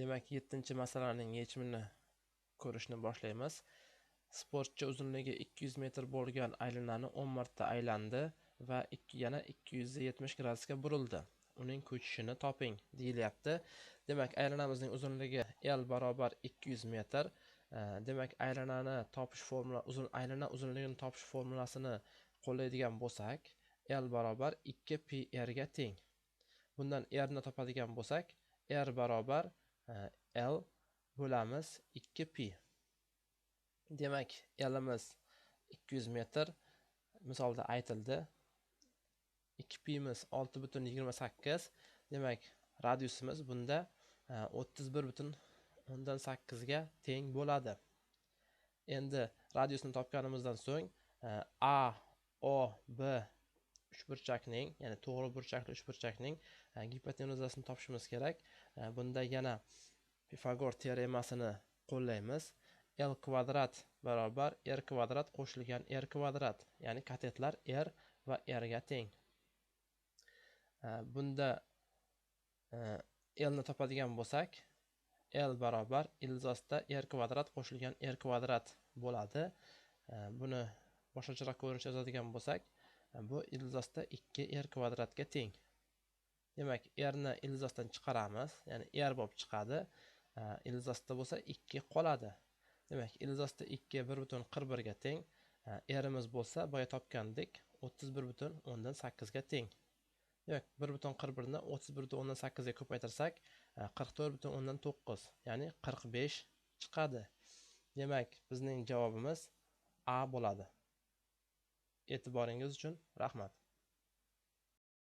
Demak, 7-masalaning yechimini ko'rishni boshlaymiz. Sportchi uzunligi 200 metr bo'lgan aylanani 10 marta aylandi va yana 270 gradusga burildi. Uning ko'chishini toping deyilyapti. Demak, aylanamizning uzunligi L barobar 200 metr. Demak, aylanani topish formula uzun aylana uzunligini topish formulasini qo'llaydigan bo'lsak, L barobar 2 pi r ga teng. Bundan r ni topadigan bo'lsak, r barobar L bo'lamiz 2pi. Demak, L'imiz 200 metr misolda aytildi. 2pimiz 6.28. Demak, radiusimiz bunda e, 31.8 ga teng bo'ladi. Endi radiusni topganimizdan so'ng e, A, O, B uchburchakning, ya'ni to'g'ri burchakli uchburchakning e, gipotenuzasini topishimiz kerak. E, bunda yana Pifagor teoremasini qo'llaymiz. L kvadrat barobar R kvadrat qo'shilgan R kvadrat, ya'ni katetlar R va R ga teng. E, bunda L ni topadigan bo'lsak, L barobar ilzosda R kvadrat qo'shilgan R kvadrat bo'ladi. Buni boshqacharoq ko'rinishda yozadigan bo'lsak, bu ilzosda 2 R kvadratga teng. Demak, R ni ilzosdan chiqaramiz, ya'ni R bo'lib chiqadi. ilzosda bo'lsa 2 qoladi. Demak, ilzosda 2 1.41 ga teng. Rimiz bo'lsa, boya topgandek 31.8 ga teng. Demak, 1.41 ni 31.8 ga ko'paytirsak, 44.9, ya'ni 45 chiqadi. Demak, bizning javobimiz A bo'ladi. E'tiboringiz uchun rahmat.